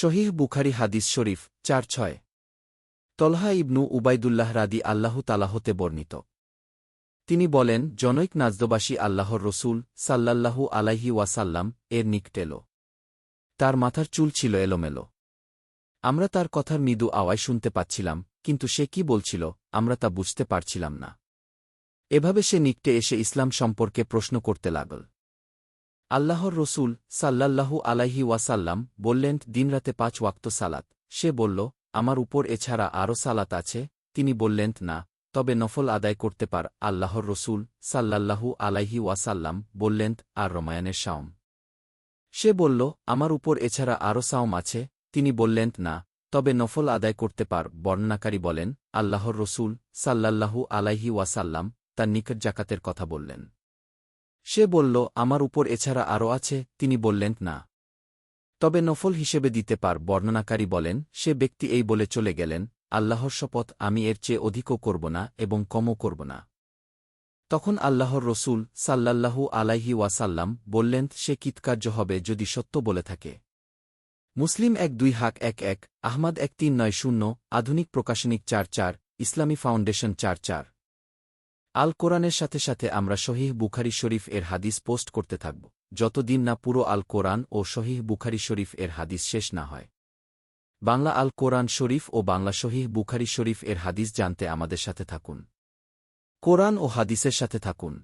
শহীহ বুখারি হাদিস শরীফ, চার ছয়। তলহা ইবনু উবাইদুল্লাহ রাদি আল্লাহু তালাহতে বর্ণিত। তিনি বলেন, জনৈক নাজদবাসী আল্লাহর রসুল সাল্লাল্লাহু আলাইহি ওয়াসাল্লাম এর নিকটেল তার মাথার চুল ছিল এলোমেলো। আমরা তার কথার মৃদু আওয়াজ শুনতে পাচ্ছিলাম, কিন্তু সে কি বলছিল, আমরা তা বুঝতে পারছিলাম না। এভাবে সে নিকটে এসে ইসলাম সম্পর্কে প্রশ্ন করতে লাগল। আল্লাহর রসুল সাল্লাল্লাহু আলাইহি ওয়াসাল্লাম বললেন, দিনরাতে পাঁচ ওয়াক্ত সালাত। সে বলল, আমার উপর এছাড়া আরও সালাত আছে? তিনি বললেন, না, তবে নফল আদায় করতে পার। আল্লাহর রসুল সাল্লাল্লাহু আলাইহি ওয়াসাল্লাম বললেন, আর রমায়ানের শাওম। সে বলল, আমার উপর এছাড়া আরও সাওম আছে? তিনি বললেন, না, তবে নফল আদায় করতে পার। বর্ণনাকারী বলেন, আল্লাহর রসুল সাল্লাল্লাহু আলাইহি ওয়াসাল্লাম তার নিকট জাকাতের কথা বললেন। সে বলল, আমার উপর এছাড়া আরও আছে। তিনি বললেন, না। তবে নফল হিসেবে দিতে পার, বর্ণনাকারী বলেন, সে ব্যক্তি এই বলে চলে গেলেন, আল্লাহর শপথ আমি এর চেয়ে অধিকও করব না এবং কমও করব না। তখন আল্লাহর রসুল সাল্লাল্লাহু আলাইহি ওয়াসাল্লাম বললেন, সে কৃতকার্য হবে যদি সত্য বলে থাকে। মুসলিম এক দুই হাক এক এক, আহমাদ এক তিন নয় শূন্য, আধুনিক প্রকাশনিক চার চার, ইসলামী ফাউন্ডেশন চার চার। আল কোরআনের সাথে সাথে আমরা শহীহ বুখারি শরীফ এর হাদিস পোস্ট করতে থাকব, যতদিন না পুরো আল কোরআন ও শহীহ বুখারি শরীফ এর হাদিস শেষ না হয়। বাংলা আল কোরআন শরীফ ও বাংলা শহীহ বুখারি শরীফ এর হাদিস জানতে আমাদের সাথে থাকুন। কোরআন ও হাদিসের সাথে থাকুন।